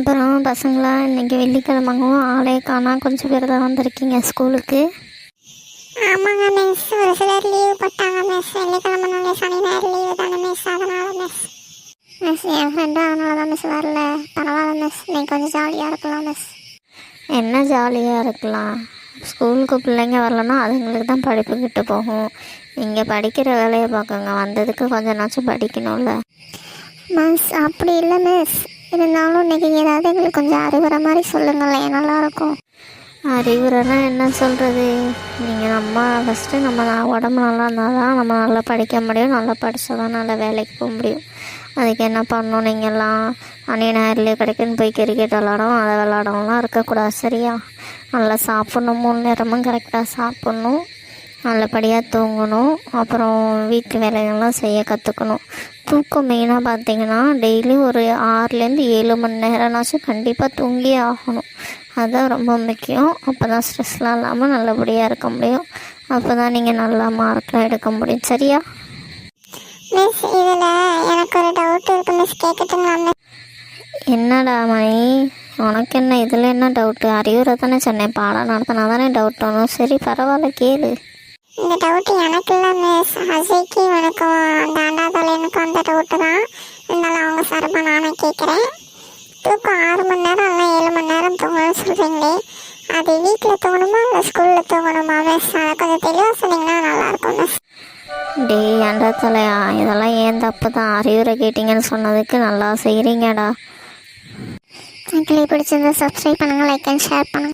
அப்புறம் பசங்களா? இன்னைக்கு வெள்ளிக்கிழமங்கவும் ஆளே காணா கொஞ்சம் பேர் தான் வந்திருக்கீங்க ஸ்கூலுக்கு. ஆமாங்க மிஸ் ஒரு சிலர் லீவ் போட்டாங்க மிஸ் வெள்ளிக்கிழமை சனி ஞாயிறு லீவு தானே மிஸ் அதனால மிஸ் மிஸ் என் ஃப்ரெண்டும் அதனால தான் மிஸ் வரல. பரவாயில்ல மிஸ் இன்னைக்கு கொஞ்சம் ஜாலியாக இருக்கலாம் மிஸ் என்ன ஜாலியாக இருக்கலாம்? ஸ்கூலுக்கு பிள்ளைங்க வரலன்னா அதுங்களுக்கு தான் படிப்பு கிட்ட போகும். நீங்கள் படிக்கிற வேலையை பார்க்குங்க. வந்ததுக்கு கொஞ்ச நாச்சும் படிக்கணும்ல. மிஸ் அப்படி இல்லை மிஸ் இருந்தாலும் இன்றைக்கி ஏதாவது எங்களுக்கு கொஞ்சம் அறிவுரை மாதிரி சொல்லுங்களேன் நல்லாயிருக்கும் அறிவுரைனா என்ன சொல்கிறது நீங்கள் நம்ம ஃபஸ்ட்டு நம்ம உடம்பு நல்லா இருந்தால் தான் நம்ம நல்லா படிக்க முடியும் நல்லா படித்தா தான் நல்லா வேலைக்கு போக முடியும். அதுக்கு என்ன பண்ணணும் நீங்கள்லாம் அணி நேரில் கிடைக்குன்னு போய் கிரிக்கெட் விளாடணும் அதை விளாடணும்லாம் இருக்கக்கூடாது சரியா? நல்லா சாப்பிட்ணும் மூணு நேரமும் கரெக்டாக சாப்பிட்ணும். நல்லபடியாக தூங்கணும். அப்புறம் வீட்டு வேலைகள்லாம் செய்ய கற்றுக்கணும் தூக்கம் மெயினாக பார்த்தீங்கன்னா டெய்லி ஒரு ஆறுலேருந்து ஏழு மணி நேரம்னாச்சும் கண்டிப்பாக தூங்கியே ஆகணும். அதுதான் ரொம்ப முக்கியம். அப்போ தான் ஸ்ட்ரெஸ்லாம் இல்லாமல் நல்லபடியாக இருக்க முடியும். அப்போ தான் நீங்கள் நல்லா மார்க்லாம் எடுக்க முடியும். சரியா? மிஸ் இதில் எனக்கு ஒரு டவுட் இருக்கு மிஸ் கேட்கட்டுங்களா என்னடா மணி? உனக்கு என்ன? இதில் என்ன டவுட்டு அறிவுரை தானே சொன்னேன். பாடம் நடத்தினா தானே டவுட் வரும் சரி பரவாயில்ல கேளு. இந்த டவுட் எனக்கு இல்லை மிஸ் அஜய்க்கு எனக்கும் அந்த அண்டாதலைனுக்கும் அந்த டவுட்டு தான். இருந்தாலும் அவங்க சார்பாக நானே கேட்குறேன். தூக்கம் ஆறு மணி நேரம் இல்லை ஏழு மணி நேரம் தூங்கணும்னு சொல்கிறீங்களே அது வீட்டில் தூங்கணுமா இல்லை ஸ்கூலில் தூங்கணுமா மிஸ் அதை கொஞ்சம் தெளிவாக சொன்னீங்கன்னா நல்லாயிருக்கும் மிஸ் டேய் ஏன்டா தலையா இதெல்லாம் ஏன் தப்பு தான்? அறிவுரை கேட்டிங்கன்னு சொன்னதுக்கு நல்லா செய்கிறீங்கடா எனக்கு பிடிச்சிருந்தா சப்ஸ்கிரைப் பண்ணுங்கள் லைக் அண்ட் ஷேர் பண்ணுங்கள்